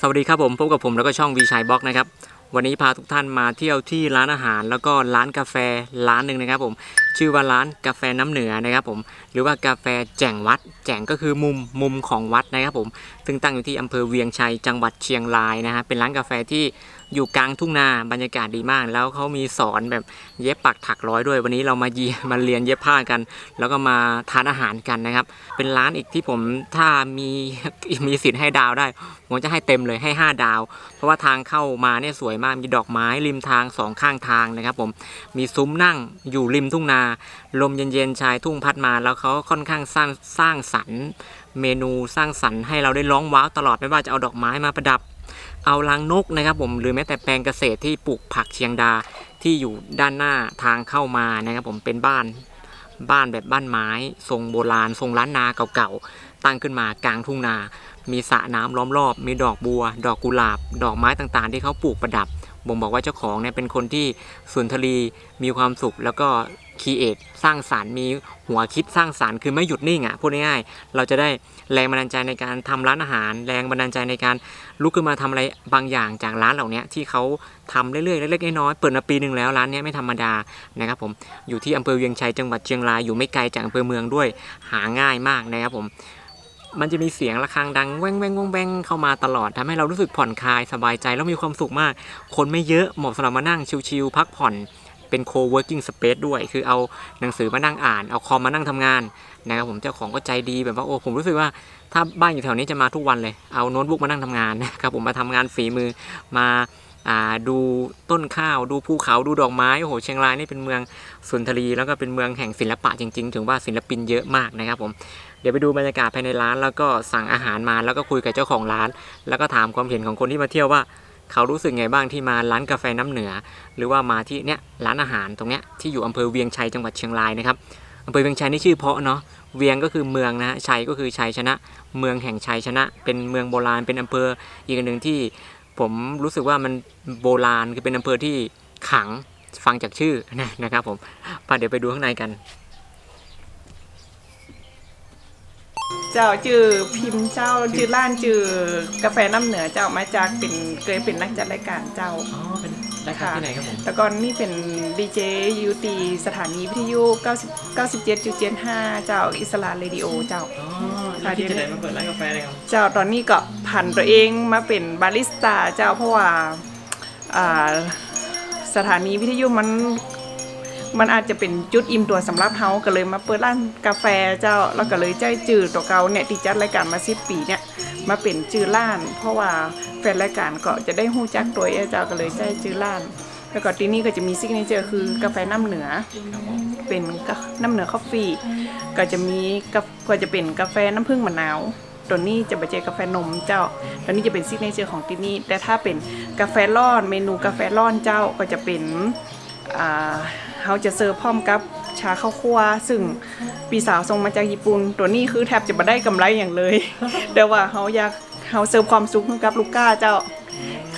สวัสดีครับผมพบกับผมแล้วก็ช่องวีชัยบล็อกนะครับวันนี้พาทุกท่านมาเที่ยวที่ร้านอาหาร แล้วก็ร้านกาแฟร้านหนึ่งนะครับผมชื่อว่าร้านกาแฟน้ำเหนือนะครับผมหรือว่ากาแฟแจ่งวัด แจ่งก็คือมุมมุมของวัดนะครับผมซึ่งตั้งอยู่ที่อำเภอเวียงชัยจังหวัดเชียงรายนะฮะเป็นร้านกาแฟที่ อยู่กลางทุ่งนาบรรยากาศดีมาก แล้วเขามีสอนแบบเย็บปักถักร้อยด้วย วันนี้เรามาเยียมาเรียนเย็บผ้ากัน แล้วก็มาทานอาหารกันนะครับ เป็นร้านอีกที่ผมถ้ามีมีสิทธิ์ให้ดาวได้ผมจะให้เต็มเลยให้ 5 ดาว เพราะว่าทางเข้ามาเนี่ยสวยมากมีดอกไม้ริมทางสองข้างทางนะครับ ผมมีซุ้มนั่งอยู่ริมทุ่งนา ลมเย็นๆชายทุ่งพัดมาแล้วเขาค่อนข้างสร้างสร้างสรรค์ เมนูสร้างสรรค์ให้เราได้ร้องว้าวตลอดไม่ว่าจะเอาดอกไม้มาประดับ เอารังนกนะครับผมหรือแม้แต่แปลงเกษตรที่ปลูกผักเชียงดาที่อยู่ด้านหน้าทางเข้ามานะครับผมเป็นบ้านบ้านแบบบ้านไม้ ทรงโบราณ ทรงล้านนาเก่าๆ ตั้งขึ้นมากลางทุ่งนา มีสระน้ำล้อมรอบ มีดอกบัว ดอกกุหลาบ ดอกไม้ต่างๆ ที่เขาปลูกประดับบ่งบอกว่าเจ้าของเนี่ยเป็นคนที่สุนทรีมีความสุขแล้วก็ คีเอทสร้างสารรค์มีหัวคิดสร้างสารรค์คือไม่หยุดนิ่งอะพูดง่ายๆเราจะได้แรงบันดาลใจในการทำร้านอาหาร แรงบันดาลใจในการลุกขึ้นมาทำอะไรบางอย่างจากร้านเหล่านี้ที่เขาทำเรื่อยๆเล็กๆน้อยๆเปิดมาปีหนึ่งแล้วร้านนี้ไม่ธรรมดานะครับผมอยู่ที่อำเภอเวียงชัยจังหวัดเชียงรายอยู่ไม่ไกลจากอำเภอเมืองด้วยหาง่ายมากนะครับผมมันจะมีเสียงระฆังดังแว่งแว่งแว่งแว่งเข้ามาตลอดทำให้เรารู้สึกผ่อนคลายสบายใจแล้วมีความสุขมาก คนไม่เยอะเหมาะสำหรับมานั่งชิลๆพักผ่อน เป็น co-working space ด้วย คือเอาหนังสือมานั่งอ่าน เอาคอมมานั่งทำงานนะครับผมเจ้าของก็ใจดีแบบว่าโอ้ผมรู้สึกว่าถ้าบ้านอยู่แถวนี้จะมาทุกวันเลย เอาโน้ตบุ๊กมานั่งทำงานนะครับผมมาทำงานฝีมือมาดูต้นข้าวดูภูเขาดูดอกไม้โอ้โหเชียงรายนี่เป็นเมืองสุนทรีแล้วก็เป็นเมืองแห่งศิลปะจริงๆ ถึงว่าศิลปินเยอะมากนะครับผมเดี๋ยวไปดูบรรยากาศภายในร้าน แล้วก็สั่งอาหารมาแล้วก็คุยกับเจ้าของร้าน แล้วก็ถามความเห็นของคนที่มาเที่ยวว่า เขารู้สึกไงบ้างที่มาร้านกาแฟน้ำเหนือ หรือว่ามาที่เนี้ยร้านอาหารตรงเนี้ยที่อยู่อำเภอเวียงชัยจังหวัดเชียงรายนะครับอำเภอเวียงชัยนี่ชื่อเพาะเนาะเวียงก็คือเมืองนะฮะชัยก็คือชัยชนะ เมืองแห่งชัยชนะ เป็นเมืองโบราณเป็นอำเภออีกอันหนึ่งที่ผมรู้สึกว่ามันโบราณคือเป็นอำเภอที่ขังฟังจากชื่อนะครับผมไปเดี๋ยวไปดูข้างในกัน เจ้าชื่อพิมพ์เจ้าชื่อล้านชื่อกาแฟน้ำเหนือเจ้ามาจากเป็นเคยเป็นนักจัดรายการเจ้า อ๋อ เป็นรายการที่ไหนครับผม แต่ก่อนนี่เป็นดีเจยูตีสถานีวิทยุ90 97.75 เจ้าอิสระเรดิโอเจ้า อ๋อแล้วที่จะไหนมาเปิดร้านกาแฟเลยครับ เจ้าตอนนี้ก็ผันตัวเองมาเป็นบาริสต้าเจ้าเพราะว่าอ่าสถานีวิทยุมัน มันอาจจะเป็นจุดอิ่มตัวสำหรับเฮาก็เลยมาเปิดร้านกาแฟเจ้าแล้วก็เลยใจจื่อตัวเก่าเนี่ยที่จัดรายการมาสิปีเนี่ยมาเป็นจื่อร้าน เพราะว่าแฟนรายการก็จะได้ฮู้จักตัวเอเจ้าก็เลยใจจื่อร้าน แล้วก็ที่นี่ก็จะมีซิกเนเจอร์คือกาแฟน้ำเหนือ เป็นกาน้ำเหนือคอฟฟี่ก็จะมีกาก็จะเป็นกาแฟน้ำผึ้งมะนาวตัวนี้จะไปเจอกาแฟนมเจ้า ตัวนี้จะเป็นซิกเนเจอร์ของที่นี่ แต่ถ้าเป็นกาแฟร้อน เมนูกาแฟร้อนเจ้าก็จะเป็นอ่า เขาจะเสิร์ฟพร้อมกับชาข้าวคั่วซึ่งปีสาวส่งมาจากญี่ปุ่นตัวนี้คือแทบจะไม่ได้กำไรอย่างเลย แต่ว่าเขาอยากเขาเสิร์ฟความสุขให้กับลูกค้าเจ้า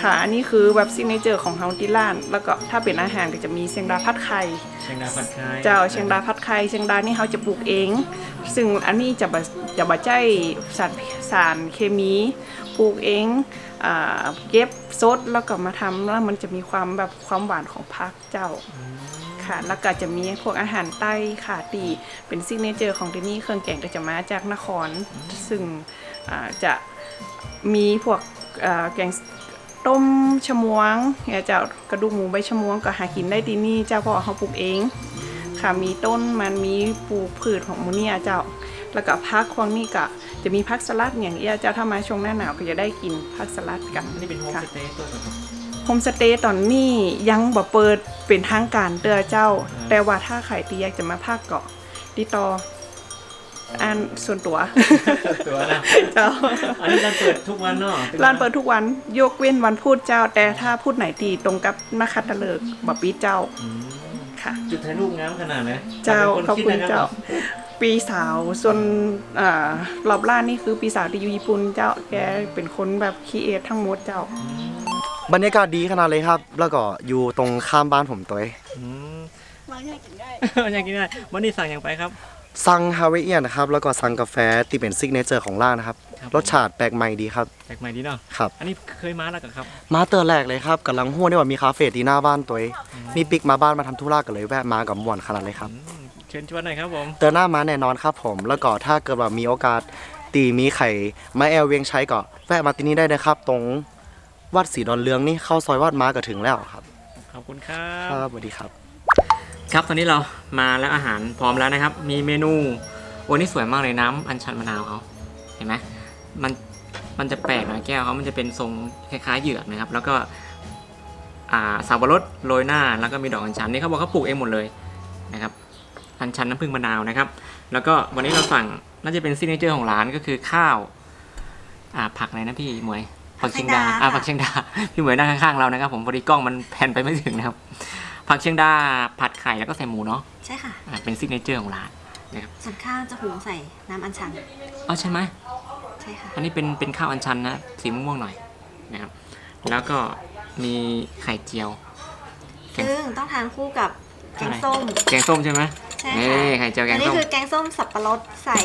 ค่ะอันนี้คือแบบซิกเนเจอร์ของเฮาที่ร้าน แล้วก็ถ้าเป็นอาหารก็จะมีเชียงดาพัดไข่เชียงดาวผัดไทยเจ้าเชียงดาพัดไข่เชียงดานี่เขาจะปลูกเอง ซึ่งอันนี้จะบะจะบะใจสารสารเคมีปลูกเองอ่า เก็บซดแล้วก็มาทำแล้วมันจะมีความแบบความหวานของพักเจ้าค่ะแล้วก็จะมีพวกอาหารใต้ค่ะตีเป็นซิกเนเจอร์ของที่นี่เครื่องแกงก็จะมาจากนคร ซึ่งอ่าจะมีพวกอ่าแกงต้มชะมวงเนี่ยเจ้ากระดูกหมูใบชะมวงก็หากินได้ที่นี่เจ้าเพราะว่าเขาปลูกเอง ค่ะมีต้นมันมีปลูกพืชของหมูเนี่ยเจ้า แล้วก็พักควงนี่ก็ จะมีพักสลัดอย่างเอี้ยเจ้าถ้ามาช่วงหน้าหนาวก็จะได้กินพักสลัดกันอันนี้เป็นโฮมค่ะสเตย์ตัวครับ โฮมสเตย์ตอนนี้ยังบ่เปิดเป็นทางการเด้อเจ้าอืมแต่ว่าถ้าใครที่อยากจะมาพักเกาะติดต่ออ่านส่วนตัวตัวนะเจ้าอันนี้ร้านเปิดทุกวันเนาะร้านเปิดทุกวันยกเว้นวันพูดเจ้า แต่ถ้าพูดไหนตีตรงกับนักขัตฤกษ์บปิดเจ้าอืมค่ะจุดถ่ายรูปงามขนาดไหนเจ้าป็นนขอบคุณดนะเจ้ารับ ปีสาวส่วนอ่ารอบล่านนี่คือปีสาวที่อยู่ญี่ปุ่นเจ้าแกเป็นคนแบบคีเอททั้งหมดเจ้า บรรยากาศดีขนาดเลยครับ แล้วก็อยู่ตรงข้ามบ้านผมตัวเองอืมมาให้กินได้อยากกินอะไรวันนี้สั่งอย่างไปครับสั่งฮาวายเอียนนะครับแล้วก็สั่งกาแฟที่เป็นซิกเนเจอร์ของร้านนะครับครับ รสชาติแปลกใหม่ดีครับแปลกใหม่ดีเนาะครับอันนี้เคยมาแล้วกันครับ มาเตอร์แรกเลยครับกำลังหัวได้ว่ามีคาเฟ่ที่หน้าบ้านตัวเองมีปิกมาบ้านมาทำธุระกันเลยแวะมากับม่วนขนาดเลยครับอืม เชิญชวนหน่อยครับผมเตือนหน้ามาแน่นอนครับผม แล้วก็ถ้าเกิดว่ามีโอกาสตีมีไข่มาแอลเวียงใช้ก็แวะมาที่นี่ได้นะครับ ตรงวัดศรีดอนเรืองนี่เข้าซอยวัดมาก็ถึงแล้วครับ ขอบคุณครัครับบสวัสดีครับ ครับตอนนี้เรามาแล้วอาหารพร้อมแล้วนะครับ มีเมนูโอ้นี่สวยมากเลยน้ำอัญชันมะนาวเขาเห็นไหมมันมันจะแปลกหน่อยแก้วเขามันจะเป็นทรงคล้ายๆเหยือกนะครับ แล้วก็อ่าสับปะรดโรยหน้าแล้วก็มีดอกอัญชันนี่เขาบอกเขาปลูกเองหมดเลยนะครับ อัญชันน้ำผึ้งมะนาวนะครับ แล้วก็วันนี้เราสั่งน่าจะเป็นซิกเนเจอร์ของร้านก็คือข้าวอ่าผักอะไรนะพี่หมวยผักเชียงดาอ่าผักเชียงดาพี่หมวยนั่งข้างๆเรานะครับผมพอดีกล้องมันแพนไปไม่ถึงนะครับ ผักเชียงดาผัดไข่แล้วก็ใส่หมูเนาะใช่ค่ะอ่าเป็นซิกเนเจอร์ของร้านส่วนข้าวจะหุงใส่น้ำอัญชันอ๋อใช่ไหมใช่ค่ะอันนี้เป็นเป็นข้าวอัญชันนะสีม่วงๆหน่อยนะครับแล้วก็มีไข่เจียวแกงซึ่งต้องทานคู่กับแกงส้มแกงส้มใช่ไหม ใช่นี่ค่ะไข่เจียวแกอังนนี้ส้มคือแกงส้มสับปะรดใส่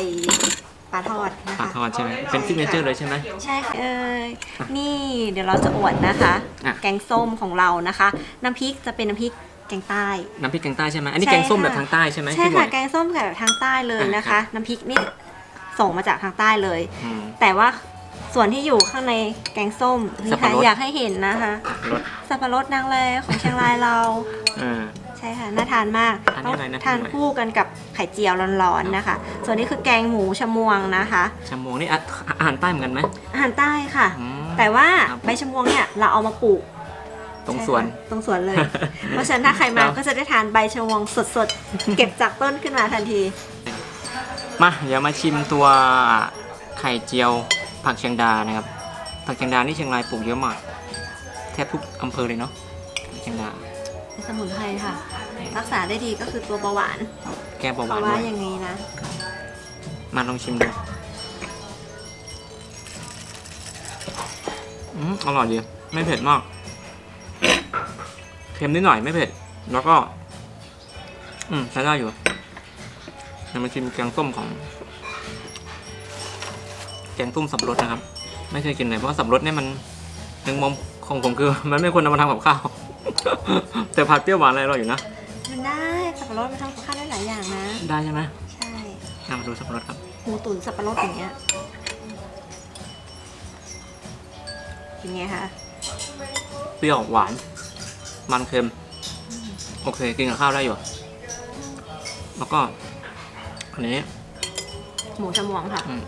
ปลาทอดนะปลาคะ ทอดใช่ไหมเป็นซิกเนเจอร์เลยใช่ไหม ใช่ค่ะเอ้ยนี่เดี๋ยวเราจะอวดนะคะ อะ แกงส้มของเรานะคะ น้ำพริกจะเป็นน้ำพริกแกงใต้ น้ำพริกแกงใต้ใช่ไหมอันนี้ใช่แกงส้มค่ะ แบบทางใต้ใช่ไหมใช่พี่หมวค่ะยแกงส้มแบบทางใต้เลยนะครัคะบน้ำพริกนี่ส่งมาจากทางใต้เลย อืม แต่ว่าส่วนที่อยู่ข้างในแกงส้มสันี่บปะค่ะรด อยากให้เห็นนะคะ รสสับปะรดนางแลของเชียงรายเรา เออใช่ค่ะน่าทานมากอันนี้ต้องอะไรนะทานพี่หมวยคู่กันกับไข่เจียวร้อนๆนะคะ ส่วนนี้คือแกงหมูชะมวงนะคะชามวงนี่อะอาหารใต้เหมือนกันไหมอาหารใต้ค่ะ อืม แต่ว่าครับ ใบชะมวงเนี่ยเราเอามาปลูกตรงสวน ใช่ค่ะตรงสวนเลย เพราะฉะนั้นถ้าใครมาครับ ก็จะได้ทานใบชะมวงสดๆ เก็บจากต้นขึ้นมาทันที มาเดี๋ยวมาชิมตัวไข่เจียวผักเชียงดานะครับ ผักเชียงดานี่เชียงรายปลูกเยอะมาก แทบทุกอำเภอเลยเนาะผักเชียงดาเป็นสมุนไพรค่ะ รักษาได้ดีก็คือตัวเบาหวานแก้เบาหเพวานราะว่าด้วยอย่างนี้นะ มาลองชิมดูอืมอร่อยดีไม่เผ็ดมาก เค็มนิดหน่อยไม่เผ็ด แล้วก็ อืมใช้ได้อยู่เดี๋ยวมาชิมแกงส้มของ แกงส้มสับปะรดนะครับ ไม่เคยกินเลยเพราะว่าสับปะรดเนี่ยมันหนึ่งมุมของผมคือ มันไม่ควรนำมาทำกับข้าว แต่ผัดเปรี้ยวหวานอะไรอร่อยอยู่นะ มันได้ สับปะรดมันทำกับข้าวได้หลายอย่างนะ ได้ใช่ไหมใช่นำมาดูสับปะรดครับหมูตุ๋นสับปะรดอย่างเงี้ยเป็นไงคะเปรี้ยวหวาน มันเค็ม โอเค กินกับข้าวได้อยู่ แล้วก็อันนี้หมูชะมวงค่ะอืม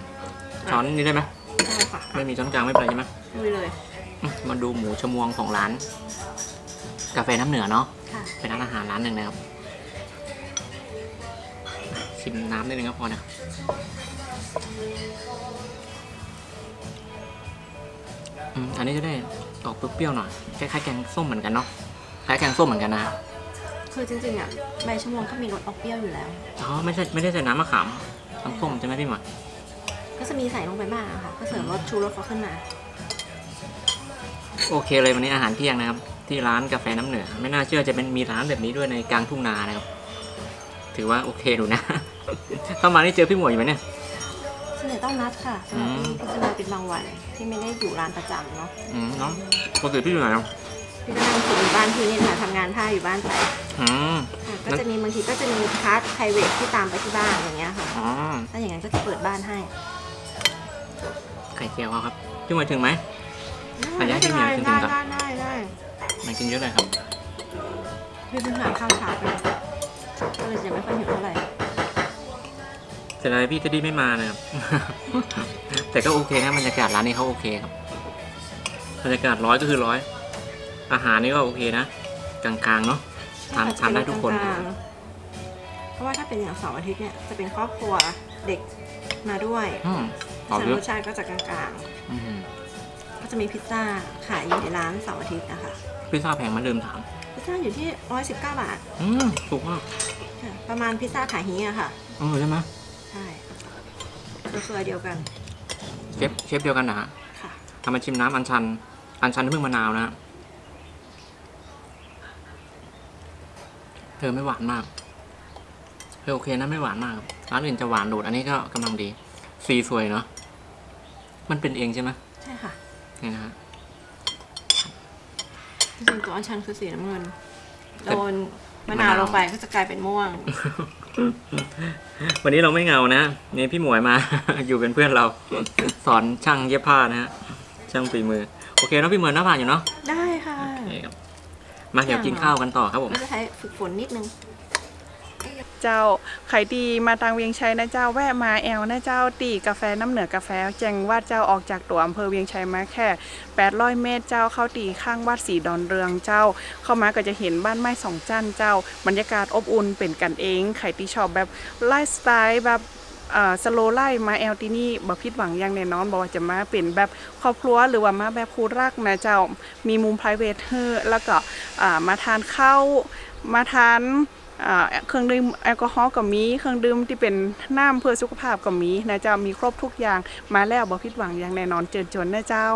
ช้อนนี้ได้ไหมได้ค่ะไม่มีช้อนกลางไม่เป็นไรใช่ไหมลุยเลย อืมมาดูหมูชมวงของร้าน กาแฟน้ำเหนือเนาะค่ะ เป็นร้านอาหารร้านหนึ่งนะครับชิมน้ำนิดนึงก็พอนะอืมอันนี้จะได้ออกเปรี้ยวๆหน่อยคล้ายๆแกงส้มเหมือนกันเนาะคล้ายแกงส้มเหมือนกันนะคือจริงๆอะใบชะมวงก็มีรสออกเปรี้ยวอยู่แล้วอ๋อไม่ใช่ไม่ได้ใส่น้ำมะขามน้ำส้มใช่ไหมพี่หมวยก็จะมีใส่ลงไปบ้างอะค่ะเพื่อเสริมรสชูรสเขาขึ้นมา โอเคเลยวันนี้อาหารเที่ยงนะครับ ที่ร้านกาแฟน้ำเหนือ ไม่น่าเชื่อจะเป็นมีร้านแบบนี้ด้วยในกลางทุ่งนานะครับ ถือว่าโอเคดูนะ เข้ามานี่เจอพี่หมวยอยู่ไหมเนี่ยส่วนใหญ่ต้องนัดค่ะสำหรับที่พิจารณาเป็นบางวันที่ไม่ได้อยู่ร้านประจำเนาะอืมเนาะปกติพี่อยู่ไหนเนาะพี่ก็นั่งกินอยู่บ้านพี่นี่แหละทำงานผ้าอยู่บ้านไปอืมค่ะก็จะมีบางทีก็จะมีคลาสไพรเวทที่ตามไปที่บ้านอย่างเงี้ยค่ะอ๋อถ้าอย่างนั้นก็จะเปิดบ้านให้ไข่เจียวเขาครับพี่หมวยถึงไหมระยะไม่ที่เป็นมีไรจริงๆได้ครับได้ได้ได้ มากินเยอะเลยครับพี่เพิ่งทานข้าวเช้าไปก็เลยจะไม่ค่อยหิวเท่าไหร่เสร็จแล้วพี่เทดดี้ไม่มานะครับ แต่ก็โอเคนะบรรยากาศร้านนี้เขาโอเคครับบรรยากาศร้อยก็คือร้อย อาหารนี่ก็โอเคนะ กลางๆเนาะทานทานได้ทุกคน กลางๆเพราะว่าถ้าเป็นอย่างเสาร์อาทิตย์เนี่ยจะเป็นครอบครัวเด็กมาด้วยอืมออกส่วนเยรอะสชาติก็จะกลางอืม ๆ ก็จะมีพิซซ่าขายอยู่ในร้านเสาร์อาทิตย์นะคะ พิซซ่าแพงไหมาลืมถาม พิซซ่าอยู่ที่119บาทอืมถูกมากค่ะประมาณพิซซ่าขาฮีอะค่ะ เออใช่ไหมใช่ก็คือเดียวกัน เชฟเชฟเดียวกันนะฮะค่ะ ทำมาชิมน้ำอัญชัน อัญชันน้ำผึ้งมะนาวนะฮะเธอไม่หวานมากเเฮ้ยโอเคนะไม่หวานมากครับร้านอื่นจะหวานโดด อันนี้ก็กำลังดี สีสวยเนาะ มันเป็นเองใช่ไหมใช่ค่ะ นี่นะฮะ จริงๆตัวอัญชันคือสีน้ำเงิน โดนมะนาวลงไปก็จะกลายเป็นม่วง วันนี้เราไม่เหงานะนี่พี่หมวยมา อยู่เป็นเพื่อนเรา สอนช่างเย็บผ้านะฮะช่างฝีมือ โอเคเนาะพี่หมวยหน้าผ่านอยู่เนาะได้ค่ะโอเคครับมาเดี๋ยวกินข้าวกันต่อครับผม ก็จะใช้ฝึกฝนนิดนึง เจ้าใครดีมาทางเวียงชัยนะเจ้าแวะมาแอลนะเจ้าตีกาแฟน้ำเหนือกาแฟแจงวัดเจ้าออกจากตัวอำเภอเวียงชัยมาแค่800เมตรเจ้าเข้าตีข้างวัดสีดอนเรืองเจ้า เข้ามาก็จะเห็นบ้านไม้สองจันเจ้า บรรยากาศอบอุ่นเป็นกันเองใครที่ชอบแบบไลฟ์สไตล์แบบสโลไลฟ์มาแอลที่นี่บ่ผิดหวังอย่างแน่นอนบอกว่าจะมาเป็นแบบครอบครัวหรือว่ามาแบบคู่รักนะเจ้ามีมุม p r i v a t เฮอแล้วก็อ่ามาทานข้าวมาทาน เครื่องดื่มแอลกอฮอล์ก็มีเครื่องดื่มที่เป็นน้ำเพื่อสุขภาพก็มีนะเจ้ามีครบทุกอย่างมาแล้วบ่ผิดหวังอย่างแน่นอนเจิญจนนะเจ้า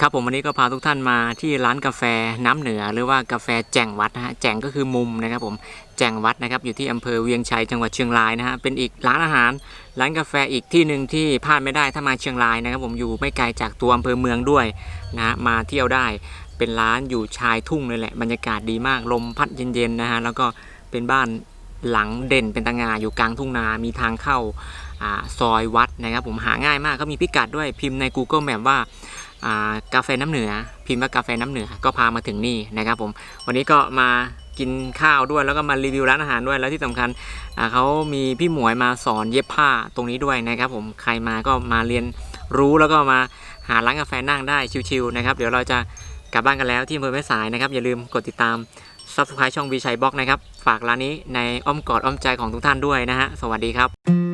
ครับผมวันนี้ก็พาทุกท่านมาที่ร้านกาแฟน้ำเหนือ หรือว่ากาแฟแจ่งวัดนะฮะแจ่งก็คือมุมนะครับผมแจ่งวัดนะครับอยู่ที่อำเภอเวียงชัยจังหวัดเชียงรายนะฮะเป็นอีกร้านอาหาร ร้านกาแฟอีกที่หนึ่งที่พลาดไม่ได้ถ้ามาเชียงรายนะครับผมอยู่ไม่ไกลจากตัวอำเภอเมืองด้วยนะฮะมาเที่ยวได้ เป็นร้านอยู่ชายทุ่งเลยแหละบรรยากาศดีมากลมพัดเย็นๆนะฮะแล้วก็เป็นบ้านหลังเด่นเป็นตางาอยู่กลางทุ่งนา มีทางเข้าอาซอยวัดนะครับ ผมหาง่ายมากก็มีพิกัดด้วยพิมพ์ใน Google Map ว่าากาแฟน้ำเหนือ พิมพ์ว่ากาแฟน้ำเหนือก็พามาถึงนี่นะครับผมวันนี้ก็มากินข้าวด้วยแล้วก็มารีวิวร้านอาหารด้วยแล้วที่สำคัญเขามีพี่หมวยมาสอนเย็บผ้าตรงนี้ด้วยนะครับ ผมใครมาก็มาเรียนรู้แล้วก็มาหาร้านกาแฟนั่งได้ชิวๆนะครับ เดี๋ยวเราจะ กลับบ้านกันแล้วที่อำเภอแม่สายนะครับ อย่าลืมกดติดตาม Subscribe ช่องวีชัยบล็อกนะครับ ฝากร้านนี้ในอ้อมกอดอ้อมใจของทุกท่านด้วยนะฮะ สวัสดีครับ